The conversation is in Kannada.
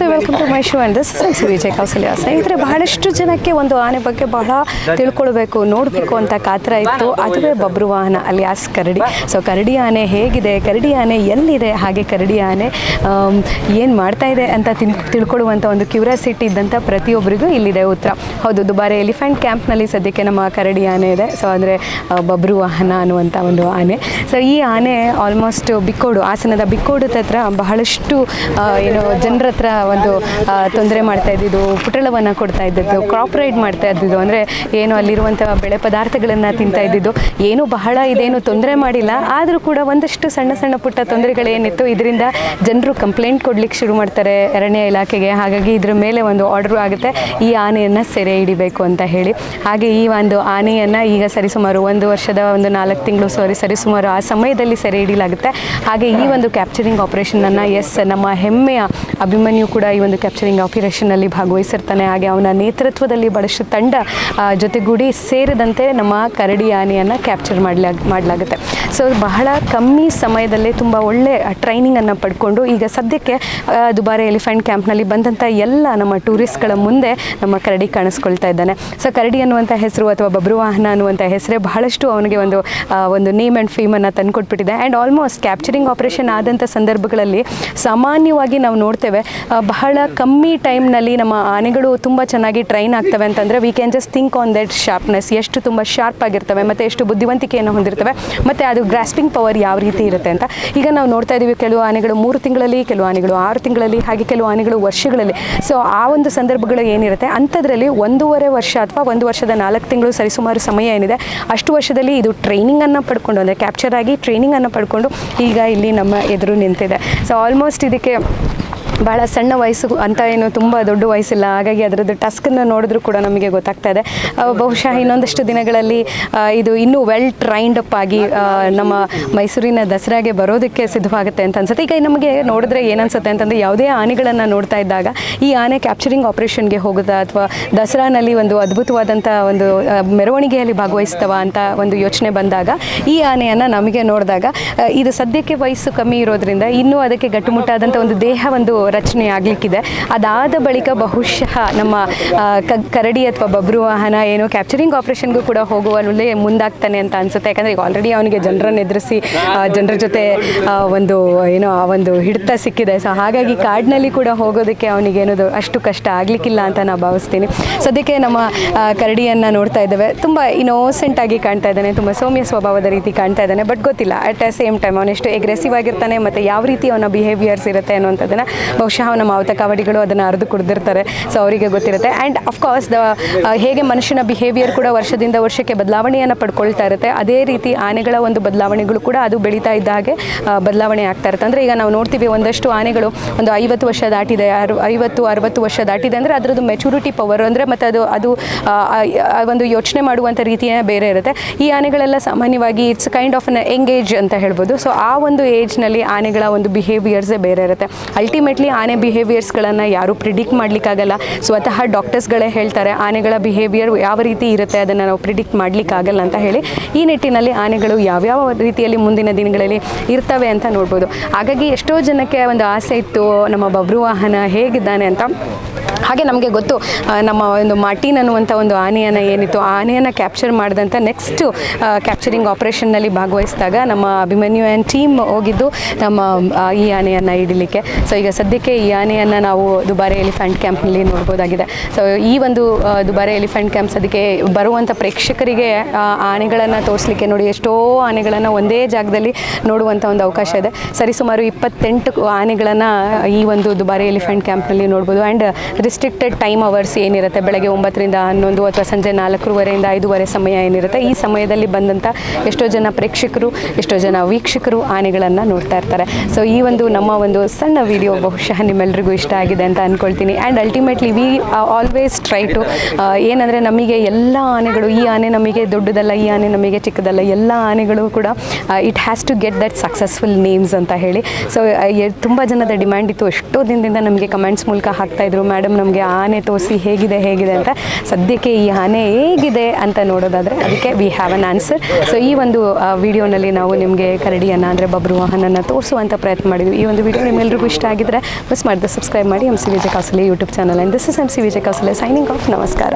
ನಮಸ್ತೆ welcome to my show and this is Vijay Kausalya ಸ್ನೇಹಿತರೆ ಬಹಳಷ್ಟು ಜನಕ್ಕೆ ಒಂದು ಆನೆ ಬಗ್ಗೆ ಬಹಳ ತಿಳ್ಕೊಳ್ಬೇಕು ನೋಡಬೇಕು ಅಂತ ಕಾತರ ಇತ್ತು ಅದುವೇ ಬಬ್ರು ವಾಹನ ಅಲಿಯಾಸ್ ಕರಡಿ. ಸೊ ಕರಡಿ ಆನೆ ಹೇಗಿದೆ? ಕರಡಿ ಆನೆ ಎಲ್ಲಿದೆ? ಹಾಗೆ ಕರಡಿ ಆನೆ ಏನು ಮಾಡ್ತಾ ಇದೆ ಅಂತ ತಿನ್ ತಿಳ್ಕೊಳ್ಳುವಂಥ ಒಂದು ಕ್ಯೂರಿಯಾಸಿಟಿ ಇದ್ದಂಥ ಪ್ರತಿಯೊಬ್ಬರಿಗೂ ಇಲ್ಲಿದೆ ಉತ್ತರ. ಹೌದು ದುಬಾರೆ ಎಲಿಫೆಂಟ್ ಕ್ಯಾಂಪ್ನಲ್ಲಿ ಸದ್ಯಕ್ಕೆ ನಮ್ಮ ಕರಡಿ ಆನೆ ಇದೆ. ಸೊ ಅಂದರೆ ಬಬ್ರು ವಾಹನ ಅನ್ನುವಂಥ ಒಂದು ಆನೆ. ಸೊ ಈ ಆನೆ ಆಲ್ಮೋಸ್ಟ್ ಬಿಕ್ಕೋಡು ಆಸನದ ಬಿಕ್ಕೋಡು ಹತ್ರ ಬಹಳಷ್ಟು ಏನು ಜನರ ಹತ್ರ ಒಂದು ತೊಂದರೆ ಮಾಡ್ತಾ ಇದ್ದಿದ್ದು, ಪುಟಳವನ್ನು ಕೊಡ್ತಾ ಇದ್ದಿದ್ದು ಕ್ರಾಪ್ ರೈಡ್ ಮಾಡ್ತಾ ಇದ್ದಿದ್ದು, ಅಂದರೆ ಏನು ಅಲ್ಲಿರುವಂಥ ಬೆಳೆ ಪದಾರ್ಥಗಳನ್ನು ತಿಂತಾ ಇದ್ದಿದ್ದು, ಏನು ಬಹಳ ಇದೇನು ತೊಂದರೆ ಮಾಡಿಲ್ಲ, ಆದರೂ ಕೂಡ ಒಂದಷ್ಟು ಸಣ್ಣ ಸಣ್ಣ ಪುಟ್ಟ ತೊಂದರೆಗಳೇನಿತ್ತು, ಇದರಿಂದ ಜನರು ಕಂಪ್ಲೇಂಟ್ ಕೊಡ್ಲಿಕ್ಕೆ ಶುರು ಮಾಡ್ತಾರೆ ಅರಣ್ಯ ಇಲಾಖೆಗೆ. ಹಾಗಾಗಿ ಇದ್ರ ಮೇಲೆ ಒಂದು ಆರ್ಡರ್ ಆಗುತ್ತೆ, ಈ ಆನೆಯನ್ನು ಸೆರೆ ಹಿಡಿಬೇಕು ಅಂತ ಹೇಳಿ. ಹಾಗೆ ಈ ಒಂದು ಆನೆಯನ್ನು ಈಗ ಸರಿಸುಮಾರು ಒಂದು ವರ್ಷದ ಒಂದು ನಾಲ್ಕು ತಿಂಗಳು ಸಾರಿ ಸರಿಸುಮಾರು ಆ ಸಮಯದಲ್ಲಿ ಸೆರೆ ಹಿಡಿಯಲಾಗುತ್ತೆ ಹಾಗೆ ಈ ಒಂದು ಕ್ಯಾಪ್ಚರಿಂಗ್ ಆಪರೇಷನನ್ನು ಎಸ್ ನಮ್ಮ ಹೆಮ್ಮೆಯ, ಅಭಿಮನ್ಯು ಕೂಡ ಈ ಒಂದು ಕ್ಯಾಪ್ಚರಿಂಗ್ ಆಪರೇಷನ್ನಲ್ಲಿ ಭಾಗವಹಿಸಿರ್ತಾನೆ. ಹಾಗೆ ಅವನ ನೇತೃತ್ವದಲ್ಲಿ ಬಹಳಷ್ಟು ತಂಡ ಜೊತೆಗೂಡಿ ಸೇರಿದಂತೆ ನಮ್ಮ ಕರಡಿ ಆನೆಯನ್ನು ಕ್ಯಾಪ್ಚರ್ ಮಾಡಲಾಗ, ಮಾಡಲಾಗುತ್ತೆ. ಸೊ ಬಹಳ ಕಮ್ಮಿ ಸಮಯದಲ್ಲೇ ತುಂಬ ಒಳ್ಳೆ ಟ್ರೈನಿಂಗನ್ನು ಪಡ್ಕೊಂಡು ಈಗ ಸದ್ಯಕ್ಕೆ ದುಬಾರಿ ಎಲಿಫೆಂಟ್ ಕ್ಯಾಂಪ್ನಲ್ಲಿ ಬಂದಂಥ ಎಲ್ಲ ನಮ್ಮ ಟೂರಿಸ್ಟ್ಗಳ ಮುಂದೆ ನಮ್ಮ ಕರಡಿ ಕಾಣಿಸ್ಕೊಳ್ತಾ ಇದ್ದಾನೆ. ಸೊ ಕರಡಿ ಅನ್ನುವಂಥ ಹೆಸರು ಅಥವಾ ಬಬ್ರುವಾಹನ ಅನ್ನುವಂಥ ಹೆಸರೇ ಬಹಳಷ್ಟು ಅವನಿಗೆ ಒಂದು ಒಂದು ನೇಮ್ ಆ್ಯಂಡ್ ಫೇಮನ್ನು ತಂದುಕೊಟ್ಬಿಟ್ಟಿದೆ. ಆ್ಯಂಡ್ ಆಲ್ಮೋಸ್ಟ್ ಕ್ಯಾಪ್ಚರಿಂಗ್ ಆಪರೇಷನ್ ಆದಂಥ ಸಂದರ್ಭಗಳಲ್ಲಿ ಸಾಮಾನ್ಯವಾಗಿ ನಾವು ನೋಡ್ತೇವೆ ಬಹಳ ಕಮ್ಮಿ ಟೈಮ್ನಲ್ಲಿ ನಮ್ಮ ಆನೆಗಳು ತುಂಬ ಚೆನ್ನಾಗಿ ಟ್ರೈನ್ ಆಗ್ತವೆ ಅಂತಂದರೆ we can just think on that sharpness ಎಷ್ಟು ತುಂಬ ಶಾರ್ಪ್ ಆಗಿರ್ತವೆ, ಮತ್ತು ಎಷ್ಟು ಬುದ್ಧಿವಂತಿಕೆಯನ್ನು ಹೊಂದಿರ್ತವೆ, ಮತ್ತು ಅದು ಗ್ರಾಸ್ಪಿಂಗ್ ಪವರ್ ಯಾವ ರೀತಿ ಇರುತ್ತೆ ಅಂತ. ಈಗ ನಾವು ನೋಡ್ತಾ ಇದ್ದೀವಿ ಕೆಲವು ಆನೆಗಳು ಮೂರು ತಿಂಗಳಲ್ಲಿ, ಕೆಲವು ಆನೆಗಳು ಆರು ತಿಂಗಳಲ್ಲಿ, ಹಾಗೆ ಕೆಲವು ಆನೆಗಳು ವರ್ಷಗಳಲ್ಲಿ. ಸೊ ಆ ಒಂದು ಸಂದರ್ಭಗಳು ಏನಿರುತ್ತೆ? ಅಂಥದ್ರಲ್ಲಿ ಒಂದೂವರೆ ವರ್ಷ ಅಥವಾ ಒಂದು ವರ್ಷದ ನಾಲ್ಕು ತಿಂಗಳು ಸರಿಸುಮಾರು ಸಮಯ ಏನಿದೆ? ಅಷ್ಟು ವರ್ಷದಲ್ಲಿ ಇದು ಟ್ರೈನಿಂಗನ್ನು ಪಡ್ಕೊಂಡು, ಅಂದರೆ ಕ್ಯಾಪ್ಚರ್ ಆಗಿ ಟ್ರೈನಿಂಗನ್ನು ಪಡ್ಕೊಂಡು ಈಗ ಇಲ್ಲಿ ನಮ್ಮ ಎದುರು ನಿಂತಿದೆ. ಸೊ ಆಲ್ಮೋಸ್ಟ್ ಇದಕ್ಕೆ ಭಾಳ ಸಣ್ಣ ವಯಸ್ಸು ಅಂತ ಏನು ತುಂಬ ದೊಡ್ಡ ವಯಸ್ಸಿಲ್ಲ. ಹಾಗಾಗಿ ಅದರದ್ದು ಟಸ್ಕನ್ನು ನೋಡಿದ್ರೂ ಕೂಡ ನಮಗೆ ಗೊತ್ತಾಗ್ತಾ ಇದೆ. ಬಹುಶಃ ಇನ್ನೊಂದಷ್ಟು ದಿನಗಳಲ್ಲಿ ಇದು ಇನ್ನೂ ವೆಲ್ ಟ್ರೈಂಡ್ ಅಪ್ ಆಗಿ ನಮ್ಮ ಮೈಸೂರಿನ ದಸರಾಗೆ ಬರೋದಕ್ಕೆ ಸಿದ್ಧವಾಗುತ್ತೆ ಅಂತ ಅನ್ಸುತ್ತೆ. ಈಗ ನಮಗೆ ನೋಡಿದ್ರೆ ಏನನ್ಸುತ್ತೆ ಅಂತಂದರೆ ಯಾವುದೇ ಆನೆಗಳನ್ನು ನೋಡ್ತಾ ಇದ್ದಾಗ ಈ ಆನೆ ಕ್ಯಾಪ್ಚರಿಂಗ್ ಆಪರೇಷನ್ಗೆ ಹೋಗುತ್ತಾ ಅಥವಾ ದಸರಾನಲ್ಲಿ ಒಂದು ಅದ್ಭುತವಾದಂಥ ಒಂದು ಮೆರವಣಿಗೆಯಲ್ಲಿ ಭಾಗವಹಿಸ್ತವ ಅಂತ ಒಂದು ಯೋಚನೆ ಬಂದಾಗ ಈ ಆನೆಯನ್ನು ನಮಗೆ ನೋಡಿದಾಗ ಇದು ಸದ್ಯಕ್ಕೆ ವಯಸ್ಸು ಕಮ್ಮಿ ಇರೋದ್ರಿಂದ ಇನ್ನೂ ಅದಕ್ಕೆ ಗಟ್ಟುಮುಟ್ಟಾದಂಥ ಒಂದು ದೇಹ ಒಂದು ರಚನೆ ಆಗಲಿಕ್ಕಿದೆ ಅದಾದ ಬಳಿಕ ಬಹುಶಃ ನಮ್ಮ ಕರಡಿ ಅಥವಾ ಬಬ್ರು ವಾಹನ ಏನು ಕ್ಯಾಪ್ಚರಿಂಗ್ ಆಪರೇಷನ್ಗೂ ಕೂಡ ಹೋಗುವಲ್ಲೇ ಮುಂದಾಗ್ತಾನೆ ಅಂತ ಅನ್ಸುತ್ತೆ. ಯಾಕಂದರೆ ಈಗ ಆಲ್ರೆಡಿ ಅವನಿಗೆ ಜನರನ್ನು ಎದುರಿಸಿ ಜನರ ಜೊತೆ ಒಂದು, ಏನೋ, ಆ, ಒಂದು ಹಿಡಿತ ಸಿಕ್ಕಿದೆ. ಸೊ ಹಾಗಾಗಿ ಕಾಡಿನಲ್ಲಿ ಕೂಡ ಹೋಗೋದಕ್ಕೆ ಅವನಿಗೆ ಏನದು ಅಷ್ಟು ಕಷ್ಟ ಆಗಲಿಕ್ಕಿಲ್ಲ ಅಂತ ನಾನು ಭಾವಿಸ್ತೀನಿ. ಸದ್ಯಕ್ಕೆ ನಮ್ಮ ಕರಡಿಯನ್ನು ನೋಡ್ತಾ ಇದ್ದೇವೆ. ತುಂಬ ಇನ್ನೋಸೆಂಟ್ ಆಗಿ ಕಾಣ್ತಾ ಇದ್ದಾನೆ. ತುಂಬ ಸೌಮ್ಯ ಸ್ವಭಾವದ ರೀತಿ ಕಾಣ್ತಾ ಇದ್ದಾನೆ. ಬಟ್ ಗೊತ್ತಿಲ್ಲ. ಅಟ್ ಅ ಸೇಮ್ ಟೈಮ್ ಅವನೆಷ್ಟು ಎಗ್ರೆಸಿವ್ ಆಗಿರ್ತಾನೆ ಮತ್ತು ಯಾವ ರೀತಿ ಅವನ ಬಿಹೇವಿಯರ್ಸ್ ಇರುತ್ತೆ ಅನ್ನುವಂಥದ್ದನ್ನು ಬಹುಶಃ ನಮ್ಮ ಅವತ ಕಾವಡಿಗಳು ಅದನ್ನು ಅರಿದು ಕುಡಿದಿರ್ತಾರೆ. ಸೊ ಅವರಿಗೆ ಗೊತ್ತಿರುತ್ತೆ. ಆ್ಯಂಡ್ ಅಫ್ಕೋರ್ಸ್ ದ ಹೇಗೆ ಮನುಷ್ಯನ ಬಿಹೇವಿಯರ್ ಕೂಡ ವರ್ಷದಿಂದ ವರ್ಷಕ್ಕೆ ಬದಲಾವಣೆಯನ್ನು ಪಡ್ಕೊಳ್ತಾ ಇರುತ್ತೆ. ಅದೇ ರೀತಿ ಆನೆಗಳ ಒಂದು ಬದಲಾವಣೆಗಳು ಕೂಡ ಅದು ಬೆಳೀತಾ ಇದ್ದ ಹಾಗೆ ಬದಲಾವಣೆ ಆಗ್ತಾ ಇರುತ್ತೆ. ಅಂದರೆ ಈಗ ನಾವು ನೋಡ್ತೀವಿ ಒಂದಷ್ಟು ಆನೆಗಳು ಒಂದು ಐವತ್ತು ವರ್ಷ ದಾಟಿದೆ. ಅರು ಐವತ್ತು, ಅರವತ್ತು ವರ್ಷ ದಾಟಿದೆ ಅಂದರೆ ಅದರದ್ದು ಮೆಚುರಿಟಿ ಪವರ್ ಅಂದರೆ ಮತ್ತು ಅದು ಅದು ಒಂದು ಯೋಚನೆ ಮಾಡುವಂಥ ರೀತಿಯೇ ಬೇರೆ ಇರುತ್ತೆ. ಈ ಆನೆಗಳೆಲ್ಲ ಸಾಮಾನ್ಯವಾಗಿ it's kind of an engage ಅಂತ ಹೇಳ್ಬೋದು. ಸೊ ಆ ಒಂದು ಏಜ್ನಲ್ಲಿ ಆನೆಗಳ ಒಂದು ಬಿಹೇವಿಯರ್ಸೇ ಬೇರೆ ಇರುತ್ತೆ. ಅಲ್ಟಿಮೇಟ್ಲಿ ಆನೆ ಬಿಹೇವಿಯರ್ಸ್ಗಳನ್ನು ಯಾರೂ ಪ್ರಿಡಿಕ್ಟ್ ಮಾಡಲಿಕ್ಕಾಗಲ್ಲ. ಸ್ವತಃ ಡಾಕ್ಟರ್ಸ್ಗಳೇ ಹೇಳ್ತಾರೆ, ಆನೆಗಳ ಬಿಹೇವಿಯರ್ ಯಾವ ರೀತಿ ಇರುತ್ತೆ ಅದನ್ನು ನಾವು ಪ್ರಿಡಿಕ್ಟ್ ಮಾಡಲಿಕ್ಕಾಗಲ್ಲ ಅಂತ ಹೇಳಿ ಈ ನಿಟ್ಟಿನಲ್ಲಿ ಆನೆಗಳು ಯಾವ್ಯಾವ ರೀತಿಯಲ್ಲಿ ಮುಂದಿನ ದಿನಗಳಲ್ಲಿ ಇರ್ತವೆ ಅಂತ ನೋಡ್ಬೋದು. ಹಾಗಾಗಿ ಎಷ್ಟೋ ಜನಕ್ಕೆ ಒಂದು ಆಸೆ ಇತ್ತು, ನಮ್ಮ ಬಬ್ರುವಾಹನ ಹೇಗಿದ್ದಾನೆ ಅಂತ. ಹಾಗೆ ನಮಗೆ ಗೊತ್ತು ನಮ್ಮ ಒಂದು ಮಾರ್ಟಿನ್ ಅನ್ನುವಂಥ ಒಂದು ಆನೆಯನ್ನು ಏನಿತ್ತು, ಆ ಆನೆಯನ್ನು ಕ್ಯಾಪ್ಚರ್ ಮಾಡಿದಂಥ ನೆಕ್ಸ್ಟು ಕ್ಯಾಪ್ಚರಿಂಗ್ ಆಪ್ರೇಷನ್ನಲ್ಲಿ ಭಾಗವಹಿಸಿದಾಗ ನಮ್ಮ ಅಭಿಮನ್ಯು ಆ್ಯಂಡ್ ಟೀಮ್ ಹೋಗಿದ್ದು ನಮ್ಮ ಈ ಆನೆಯನ್ನು ಹಿಡಿಲಿಕ್ಕೆ. ಸೊ ಈಗ ಸದ್ಯಕ್ಕೆ ಈ ಆನೆಯನ್ನು ನಾವು ದುಬಾರೆ ಎಲಿಫೆಂಟ್ ಕ್ಯಾಂಪ್ನಲ್ಲಿ ನೋಡ್ಬೋದಾಗಿದೆ. ಸೊ ಈ ಒಂದು ದುಬಾರೆ ಎಲಿಫೆಂಟ್ ಕ್ಯಾಂಪ್ ಅದಕ್ಕೆ ಬರುವಂಥ ಪ್ರೇಕ್ಷಕರಿಗೆ ಆನೆಗಳನ್ನು ತೋರಿಸ್ಲಿಕ್ಕೆ ನೋಡಿ, ಎಷ್ಟೋ ಆನೆಗಳನ್ನು ಒಂದೇ ಜಾಗದಲ್ಲಿ ನೋಡುವಂಥ ಒಂದು ಅವಕಾಶ ಇದೆ. ಸರಿಸುಮಾರು ಇಪ್ಪತ್ತೆಂಟು ಆನೆಗಳನ್ನು ಈ ಒಂದು ದುಬಾರಿ ಎಲಿಫೆಂಟ್ ಕ್ಯಾಂಪ್ನಲ್ಲಿ ನೋಡ್ಬೋದು. ಆ್ಯಂಡ್ ರಿಸ್ಟ್ರಿಕ್ಟೆಡ್ ಟೈಮ್ ಅವರ್ಸ್ ಏನಿರುತ್ತೆ? ಬೆಳಗ್ಗೆ ಒಂಬತ್ತರಿಂದ ಹನ್ನೊಂದು ಅಥವಾ ಸಂಜೆ ನಾಲ್ಕೂವರೆಯಿಂದ ಐದೂವರೆ ಸಮಯ ಏನಿರುತ್ತೆ? ಈ ಸಮಯದಲ್ಲಿ ಬಂದಂಥ ಎಷ್ಟೋ ಜನ ಪ್ರೇಕ್ಷಕರು, ಎಷ್ಟೋ ಜನ ವೀಕ್ಷಕರು ಆನೆಗಳನ್ನು ನೋಡ್ತಾ ಇರ್ತಾರೆ. ಸೊ ಈ ಒಂದು ನಮ್ಮ ಒಂದು ಸಣ್ಣ ವಿಡಿಯೋ ಬಹುಶಃ ನಿಮ್ಮೆಲ್ರಿಗೂ ಇಷ್ಟ ಆಗಿದೆ ಅಂತ ಅಂದ್ಕೊಳ್ತೀನಿ and ultimately we always try to ಏನಂದರೆ ನಮಗೆ ಎಲ್ಲ ಆನೆಗಳು, ಈ ಆನೆ ನಮಗೆ ದೊಡ್ಡದಲ್ಲ, ಈ ಆನೆ ನಮಗೆ ಚಿಕ್ಕದಲ್ಲ, ಎಲ್ಲ ಆನೆಗಳು ಕೂಡ it has to get that successful names ಅಂತ ಹೇಳಿ. ಸೊ ತುಂಬ ಜನದ ಡಿಮ್ಯಾಂಡ್ ಇತ್ತು. ಎಷ್ಟೋ ದಿನದಿಂದ ನಮಗೆ ಕಮೆಂಟ್ಸ್ ಮೂಲಕ ಹಾಕ್ತಾಯಿದ್ರು ಮೇಡಮ್ ಮೇಡಮ್ ನಮಗೆ ಆನೆ ತೋರಿಸಿ ಹೇಗಿದೆ ಹೇಗಿದೆ ಅಂತ. ಸದ್ಯಕ್ಕೆ ಈ ಆನೆ ಹೇಗಿದೆ ಅಂತ ನೋಡೋದಾದರೆ ಅದಕ್ಕೆ we have an answer so ಈ ಒಂದು ವಿಡಿಯೋನಲ್ಲಿ ನಾವು ನಿಮಗೆ ಕರಡಿಯನ್ನು ಅಂದರೆ ಬಬ್ರು ವಾಹನನ ತೋರಿಸುವಂಥ ಪ್ರಯತ್ನ ಮಾಡಿದ್ವಿ. ಈ ಒಂದು ವಿಡಿಯೋ ನಿಮ್ಮೆಲ್ಲರಿಗೂ ಇಷ್ಟ ಆಗಿದ್ರೆ ಮಿಸ್ ಮಾಡಿದ್ರೆ ಸಬ್ಸ್ಕ್ರೈಬ್ ಮಾಡಿ M C Vijaya Kausale YouTube channel and this is M C Vijaya Kasale signing off ನಮಸ್ಕಾರ.